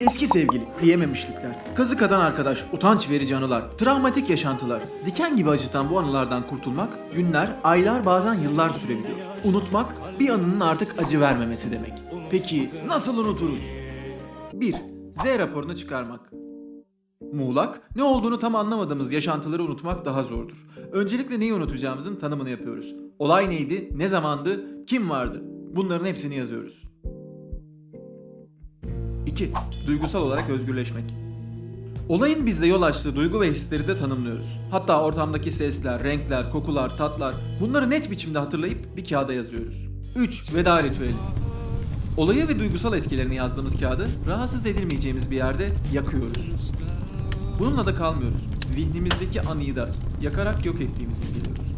Eski sevgili, diyememişlikler, kazık atan arkadaş, utanç verici anılar, travmatik yaşantılar. Diken gibi acıtan bu anılardan kurtulmak günler, aylar bazen yıllar sürebiliyor. Unutmak bir anının artık acı vermemesi demek. Peki nasıl unuturuz? 1. Z raporunu çıkarmak. Muğlak, ne olduğunu tam anlamadığımız yaşantıları unutmak daha zordur. Öncelikle neyi unutacağımızın tanımını yapıyoruz. Olay neydi, ne zamandı, kim vardı? Bunların hepsini yazıyoruz. 2. Duygusal olarak özgürleşmek. Olayın bizde yol açtığı duygu ve hisleri de tanımlıyoruz. Hatta ortamdaki sesler, renkler, kokular, tatlar bunları net biçimde hatırlayıp bir kağıda yazıyoruz. 3. Veda ritüeli. Olayı ve duygusal etkilerini yazdığımız kağıdı rahatsız edilmeyeceğimiz bir yerde yakıyoruz. Bununla da kalmıyoruz. Zihnimizdeki anıyı da yakarak yok ettiğimizi biliyoruz.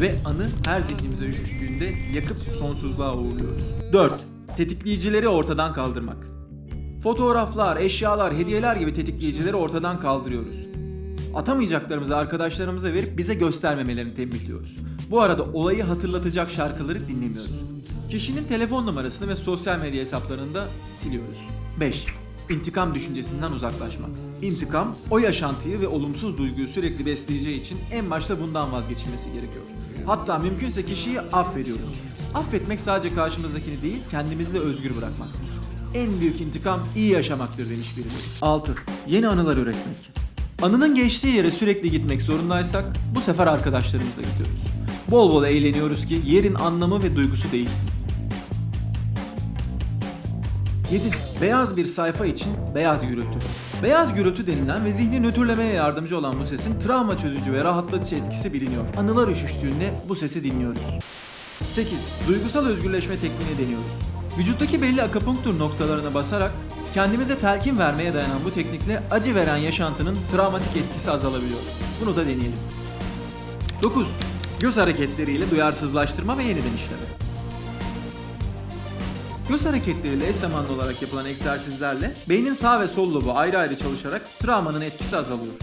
Ve anı her zihnimize üşüştüğünde yakıp sonsuzluğa uğurluyoruz. 4. Tetikleyicileri ortadan kaldırmak. Fotoğraflar, eşyalar, hediyeler gibi tetikleyicileri ortadan kaldırıyoruz. Atamayacaklarımızı arkadaşlarımıza verip bize göstermemelerini tembihliyoruz. Bu arada olayı hatırlatacak şarkıları dinlemiyoruz. Kişinin telefon numarasını ve sosyal medya hesaplarını da siliyoruz. 5. İntikam düşüncesinden uzaklaşmak. İntikam, o yaşantıyı ve olumsuz duyguyu sürekli besleyeceği için en başta bundan vazgeçilmesi gerekiyor. Hatta mümkünse kişiyi affediyoruz. Affetmek sadece karşımızdakini değil, kendimizi de özgür bırakmaktır. En büyük intikam iyi yaşamaktır demiş birisi. 6. Yeni anılar üretmek. Anının geçtiği yere sürekli gitmek zorundaysak bu sefer arkadaşlarımıza gidiyoruz. Bol bol eğleniyoruz ki yerin anlamı ve duygusu değişsin. 7. Beyaz bir sayfa için beyaz gürültü. Beyaz gürültü denilen ve zihni nötrlemeye yardımcı olan bu sesin travma çözücü ve rahatlatıcı etkisi biliniyor. Anılar üşüştüğünde bu sesi dinliyoruz. 8. Duygusal özgürleşme tekniğini deniyoruz. Vücuttaki belli akupunktur noktalarına basarak kendimize telkin vermeye dayanan bu teknikle acı veren yaşantının travmatik etkisi azalabiliyor. Bunu da deneyelim. 9. Göz hareketleriyle duyarsızlaştırma ve yeniden işleme. Göz hareketleriyle eş zamanlı olarak yapılan egzersizlerle beynin sağ ve sol lobu ayrı ayrı çalışarak travmanın etkisi azalıyor.